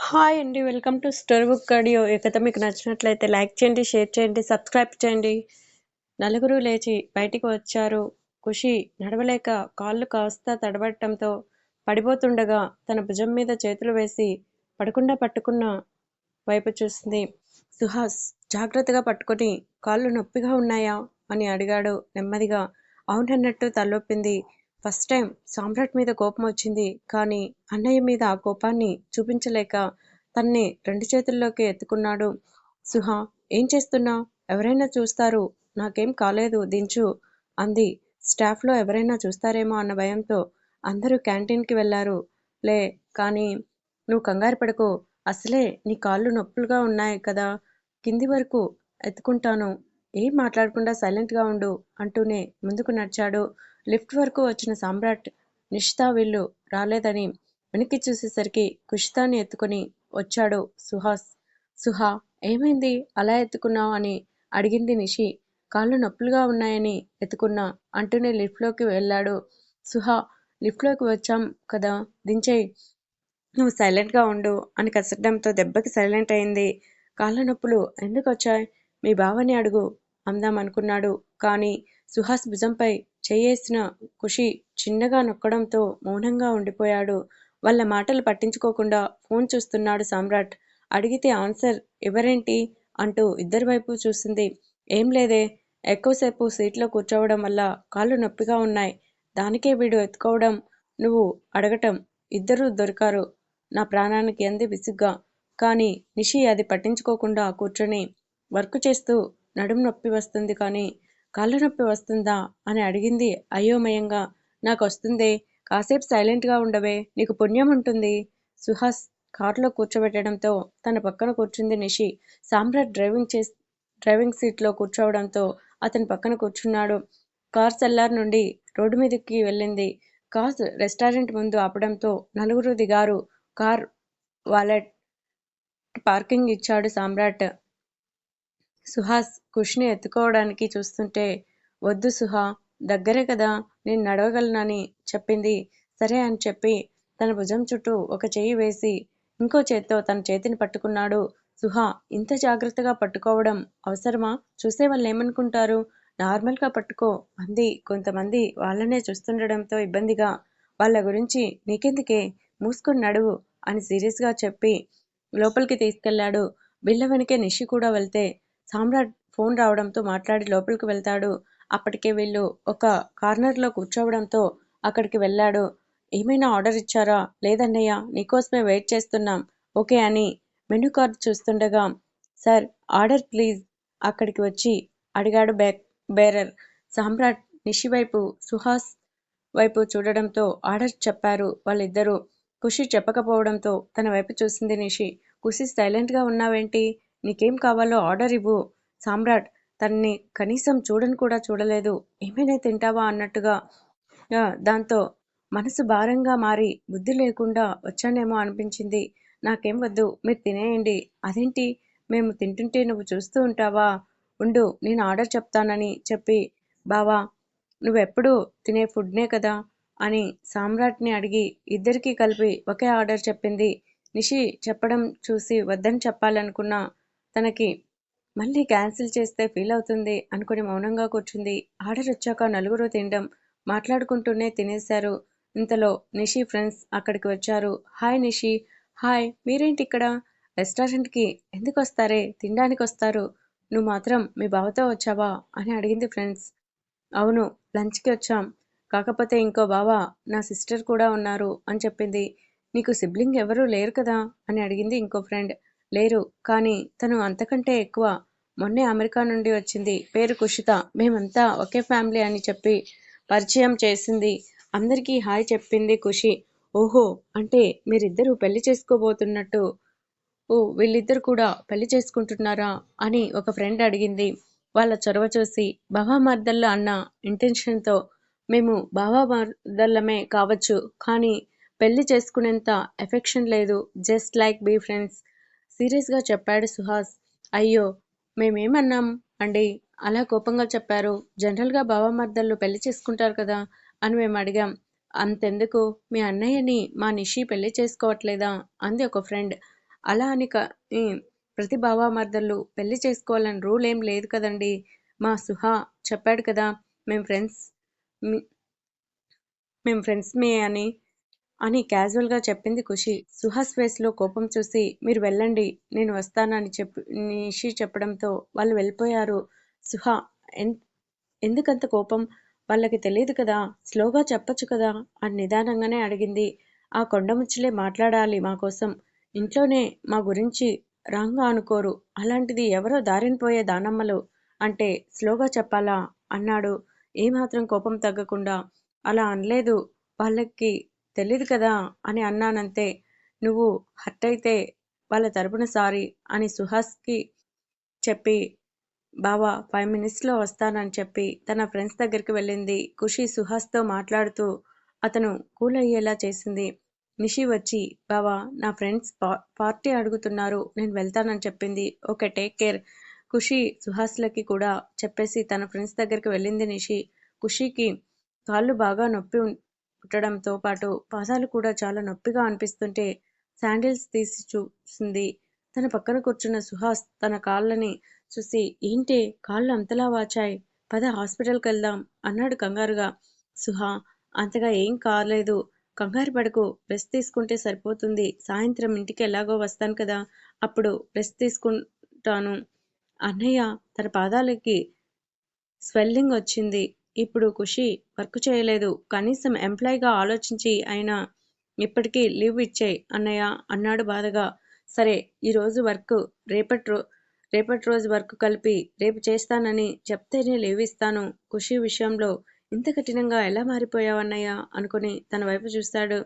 Hi అండి welcome to story book audio. ఈ కథ మీకు నచ్చినట్లయితే లైక్ చేయండి షేర్ చేయండి సబ్స్క్రైబ్ చేయండి. నలుగురు లేచి బయటికి వచ్చారు. ఖుషి నడవలేక కాళ్ళు కాస్త తడబడటంతో పడిపోతుండగా తన భుజం మీద చేతులు వేసి పడకుండా పట్టుకున్న వైపు చూసింది. సుహాస్ జాగ్రత్తగా పట్టుకొని కాళ్ళు నొప్పిగా ఉన్నాయా? అని అడిగాడు నెమ్మదిగా. అవునన్నట్టు తలొప్పింది ఫస్ట్ టైం సామ్రాట్ మీద కోపం వచ్చింది. కానీ అన్నయ్య మీద ఆ కోపాన్ని చూపించలేక తన్ని రెండు చేతుల్లోకి ఎత్తుకున్నాడు. సుహా ఏం చేస్తున్నావు ఎవరైనా చూస్తారు. నాకేం కాలేదు దించు అంది. స్టాఫ్లో ఎవరైనా చూస్తారేమో అన్న భయంతో అందరూ క్యాంటీన్కి వెళ్ళారు. లే కానీ నువ్వు కంగారు పడకు. అసలే నీ కాళ్ళు నొప్పులుగా ఉన్నాయి కదా. కింది వరకు ఎత్తుకుంటాను. ఏం మాట్లాడకుండా సైలెంట్గా ఉండు అంటూనే ముందుకు నడిచాడు. లిఫ్ట్ వరకు వచ్చిన సామ్రాట్ నిషితా వీళ్ళు రాలేదని వెనక్కి చూసేసరికి కుషితాన్ని ఎత్తుకొని వచ్చాడు సుహాస్. సుహా ఏమైంది? అలా ఎత్తుకున్నావు అని అడిగింది నిషి. కాళ్ళు నొప్పులుగా ఉన్నాయని ఎత్తుకున్నా అంటూనే లిఫ్ట్లోకి వెళ్ళాడు సుహా. లిఫ్ట్లోకి వచ్చాం కదా దించేయి. నువ్వు సైలెంట్గా ఉండు అని కసరడంతో దెబ్బకి సైలెంట్ అయింది. కాళ్ళ నొప్పులు ఎందుకు వచ్చాయి? మీ బావని అడుగు అందాం అనుకున్నాడు కానీ సుహాస్ భుజంపై చేయేసిన ఖుషి చిన్నగా నొక్కడంతో మౌనంగా ఉండిపోయాడు. వాళ్ళ మాటలు పట్టించుకోకుండా ఫోన్ చూస్తున్నాడు సామ్రాట్. అడిగితే ఆన్సర్ ఎవరేంటి అంటూ ఇద్దరి వైపు చూసింది. ఏం లేదే ఎక్కువసేపు సీట్లో కూర్చోవడం వల్ల కాళ్ళు నొప్పిగా ఉన్నాయి. దానికే వీడు ఎత్తుకోవడం నువ్వు అడగటం. ఇద్దరూ దొరికారు. నా ప్రాణానికి అంది విసుగ్గా. కానీ నిషి అది పట్టించుకోకుండా కూర్చొని వర్క్ చేస్తూ నడుము నొప్పి వస్తుంది కానీ కాళ్ళ నొప్పి వస్తుందా అని అడిగింది అయోమయంగా. నాకు వస్తుందే కాసేపు సైలెంట్గా ఉండవే. నీకు పుణ్యం ఉంటుంది. సుహాస్ కారులో కూర్చోబెట్టడంతో తన పక్కన కూర్చుంది నిషి. సామ్రాట్ డ్రైవింగ్ చేసి డ్రైవింగ్ సీట్లో కూర్చోవడంతో అతని పక్కన కూర్చున్నాడు. కార్ సెల్లార్ నుండి రోడ్డు మీదకి వెళ్ళింది. కార్ రెస్టారెంట్ ముందు ఆపడంతో నలుగురు దిగారు. కార్ వాలెట్ పార్కింగ్ ఇచ్చాడు సామ్రాట్. సుహాస్ కుష్ని ఎత్తుకోవడానికి చూస్తుంటే వద్దు సుహా దగ్గరే కదా నేను నడవగలనని చెప్పింది. సరే అని చెప్పి తన భుజం చుట్టూ ఒక చెయ్యి వేసి ఇంకో చేత్తో తన చేతిని పట్టుకున్నాడు. సుహా ఇంత జాగ్రత్తగా పట్టుకోవడం అవసరమా? చూసే వాళ్ళు ఏమనుకుంటారు? నార్మల్గా పట్టుకో అంది. కొంతమంది వాళ్ళనే చూస్తుండడంతో ఇబ్బందిగా వాళ్ళ గురించి నీకెందుకే? మూసుకొని నడువు అని సీరియస్గా చెప్పి లోపలికి తీసుకెళ్ళాడు బిల్ల వెనకే నిషి కూడా వెళ్తే సామ్రాట్ ఫోన్ రావడంతో మాట్లాడి లోపలికి వెళ్తాడు. అప్పటికే వీళ్ళు ఒక కార్నర్లో కూర్చోవడంతో అక్కడికి వెళ్ళాడు. ఏమైనా ఆర్డర్ ఇచ్చారా? లేదన్నయ్య నీకోసమే వెయిట్ చేస్తున్నాం. ఓకే అని మెనూ కార్డ్ చూస్తుండగా సార్ ఆర్డర్ ప్లీజ్ అక్కడికి వచ్చి అడిగాడు బే బేరర్. సామ్రాట్ నిషి వైపు సుహాస్ వైపు చూడడంతో ఆర్డర్ చెప్పారు వాళ్ళిద్దరూ. ఖుషి చెప్పకపోవడంతో తన వైపు చూసింది నిషి. ఖుషి సైలెంట్గా ఉన్నావేంటి? నీకేం కావాలో ఆర్డర్ ఇవ్వు. సామ్రాట్ తన్ని కనీసం చూడని కూడా చూడలేదు. ఏమైనా తింటావా అన్నట్టుగా దాంతో మనసు భారంగా మారి బుద్ధి లేకుండా వచ్చానేమో అనిపించింది. నాకేం వద్దు మీరు తినేయండి. అదేంటి? మేము తింటుంటే నువ్వు చూస్తూ ఉంటావా? ఉండు నేను ఆర్డర్ చెప్తానని చెప్పి బావా నువ్వెప్పుడు తినే ఫుడ్నే కదా? అని సామ్రాట్ని అడిగి ఇద్దరికీ కలిపి ఒకే ఆర్డర్ చెప్పింది. నిషి చెప్పడం చూసి వద్దని చెప్పాలనుకున్నా తనకి మళ్ళీ క్యాన్సిల్ చేస్తే ఫీల్ అవుతుంది అనుకుని మౌనంగా కూర్చుంది. ఆర్డర్ వచ్చాక నలుగురు తినడం మాట్లాడుకుంటూనే తినేశారు. ఇంతలో నిషి ఫ్రెండ్స్ అక్కడికి వచ్చారు. హాయ్ నిషి. హాయ్ మీరేంటి ఇక్కడ రెస్టారెంట్కి ఎందుకు వస్తారే? తినడానికి వస్తారు. నువ్వు మాత్రం మీ బావతో వచ్చావా? అని అడిగింది ఫ్రెండ్స్. అవును లంచ్కి వచ్చాం. కాకపోతే ఇంకో బావ నా సిస్టర్ కూడా ఉన్నారు అని చెప్పింది. నీకు సిబ్లింగ్ ఎవరూ లేరు కదా? అని అడిగింది ఇంకో ఫ్రెండ్. లేరు. కానీ తను అంతకంటే ఎక్కువ మొన్నే అమెరికా నుండి వచ్చింది. పేరు కుషిత. మేమంతా ఒకే ఫ్యామిలీ అని చెప్పి పరిచయం చేసింది. అందరికీ హాయ్ చెప్పింది ఖుషి ఓహో అంటే మీరిద్దరూ పెళ్ళి చేసుకోబోతున్నట్టు? ఓ వీళ్ళిద్దరు కూడా పెళ్ళి చేసుకుంటున్నారా? అని ఒక ఫ్రెండ్ అడిగింది. వాళ్ళ చొరవ చూసి బావా మర్దల్ల అన్న ఇంటెన్షన్తో మేము బావా మర్దల్లమే కావచ్చు కానీ పెళ్ళి చేసుకునేంత ఎఫెక్షన్ లేదు జస్ట్ లైక్ బీ ఫ్రెండ్స్. సీరియస్గా చెప్పాడు సుహాస్. అయ్యో మేమేమన్నాం? అండి అలా కోపంగా చెప్పారు. జనరల్గా బావమర్దళ్ళు పెళ్ళి చేసుకుంటారు కదా అని మేము అడిగాం. అంతెందుకు? మీ అన్నయ్యని మా నిషి పెళ్ళి చేసుకోవట్లేదా? అంది ఒక ఫ్రెండ్. అలా అని ప్రతి బావామర్దళ్ళు పెళ్ళి చేసుకోవాలని రూల్ ఏం లేదు కదండి. మా సుహా చెప్పాడు కదా మేము ఫ్రెండ్స్ మేము ఫ్రెండ్స్ మే అని అని క్యాజువల్గా చెప్పింది ఖుషి. సుహాస్ ఫేస్లో కోపం చూసి మీరు వెళ్ళండి నేను వస్తానని చెప్పి నిషి చెప్పడంతో వాళ్ళు వెళ్ళిపోయారు. సుహా ఎన్ ఎందుకంత కోపం? వాళ్ళకి తెలియదు కదా స్లోగా చెప్పొచ్చు కదా అని నిదానంగానే అడిగింది. ఆ కొండముచ్చులే మాట్లాడాలి మా కోసం. ఇంట్లోనే మా గురించి రాంగా అనుకోరు. అలాంటిది ఎవరో దారినిపోయే దానమ్మలు అంటే స్లోగా చెప్పాలా? అన్నాడు. ఏమాత్రం కోపం తగ్గకుండా అలా అనలేదు. వాళ్ళకి తెలీదు కదా అని అన్నానంతే. నువ్వు హర్ట్ అయితే వాళ్ళ తరపున సారీ అని సుహాస్కి చెప్పి బావా ఫైవ్ మినిట్స్లో వస్తానని చెప్పి తన ఫ్రెండ్స్ దగ్గరికి వెళ్ళింది. ఖుషి సుహాస్తో మాట్లాడుతూ అతను కూల్ అయ్యేలా చేసింది. నిషి వచ్చి బావా నా ఫ్రెండ్స్ పా పార్టీ అడుగుతున్నారు నేను వెళ్తానని చెప్పింది. Okay take care. ఖుషి సుహాస్లకి కూడా చెప్పేసి తన ఫ్రెండ్స్ దగ్గరికి వెళ్ళింది నిషి. ఖుషికి కాళ్ళు బాగా నొప్పి పుట్టడంతో పాటు పాదాలు కూడా చాలా నొప్పిగా అనిపిస్తుంటే శాండిల్స్ తీసి చూసింది. తన పక్కన కూర్చున్న సుహాస్ తన కాళ్ళని చూసి ఏంటి కాళ్ళు అంతలా వాచాయి? పద హాస్పిటల్కి వెళ్దాం అన్నాడు కంగారుగా. సుహా అంతగా ఏం కాలేదు. కంగారు పడకు. రెస్ట్ తీసుకుంటే సరిపోతుంది. సాయంత్రం ఇంటికి ఎలాగో వస్తాను కదా అప్పుడు రెస్ట్ తీసుకుంటాను. అన్నయ్య తన పాదాలకి స్వెల్లింగ్ వచ్చింది. ఇప్పుడు ఖుషి వర్క్ చేయలేదు. కనీసం ఎంప్లాయీగా ఆలోచించి అయినా ఇప్పటికీ లీవ్ ఇచ్చాయి అన్నయ్య అన్నాడు బాధగా. సరే ఈరోజు వర్క్ రేపటి రో రేపటి రోజు వర్క్ కలిపి రేపు చేస్తానని చెప్తేనే లీవ్ ఇస్తాను. ఖుషి విషయంలో ఇంత కఠినంగా ఎలా మారిపోయావన్నయ్య అనుకుని తన వైపు చూస్తాడు.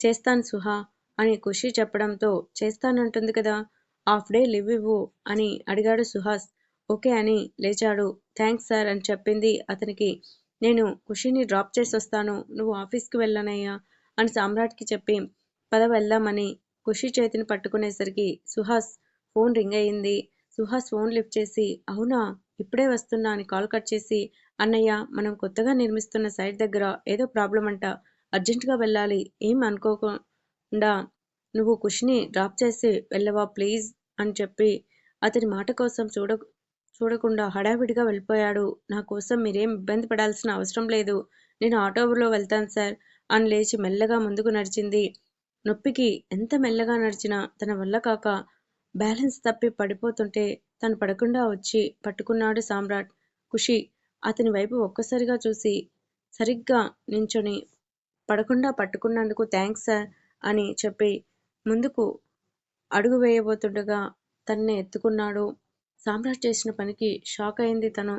చేస్తాను సుహా అని ఖుషి చెప్పడంతో చేస్తానంటుంది కదా హాఫ్ డే లీవ్ ఇవ్వు అని అడిగాడు సుహాస్. ఓకే అని లేచాడు. థ్యాంక్స్ సార్ అని చెప్పింది అతనికి. నేను ఖుషిని డ్రాప్ చేసి వస్తాను. నువ్వు ఆఫీస్కి వెళ్ళనయ్యా అని సామ్రాట్కి చెప్పి పద వెళ్దామని ఖుషి చేతిని పట్టుకునేసరికి సుహాస్ ఫోన్ రింగ్ అయ్యింది సుహాస్ ఫోన్ లిఫ్ట్ చేసి అవునా? ఇప్పుడే వస్తున్నా అని కాల్ కట్ చేసి అన్నయ్య మనం కొత్తగా నిర్మిస్తున్న సైట్ దగ్గర ఏదో ప్రాబ్లం అంట అర్జెంటుగా వెళ్ళాలి. ఏం అనుకోకుండా నువ్వు ఖుషిని డ్రాప్ చేసి వెళ్ళవా ప్లీజ్ అని చెప్పి అతని మాట కోసం చూడ చూడకుండా హడావిడిగా వెళ్ళిపోయాడు. నా కోసం మీరేం ఇబ్బంది పడాల్సిన అవసరం లేదు. నేను ఆటోలో వెళ్తాను సార్ అని లేచి మెల్లగా ముందుకు నడిచింది. నొప్పికి ఎంత మెల్లగా నడిచినా తన వల్ల కాక బ్యాలెన్స్ తప్పి పడిపోతుంటే తను పడకుండా వచ్చి పట్టుకున్నాడు సామ్రాట్. ఖుషి అతని వైపు ఒక్కసారిగా చూసి సరిగ్గా నించొని పడకుండా పట్టుకున్నందుకు థ్యాంక్స్ సార్ అని చెప్పి ముందుకు అడుగు వేయబోతుండగా తన్నే ఎత్తుకున్నాడు. సామ్రాట్ చేసిన పనికి షాక్ అయింది తను.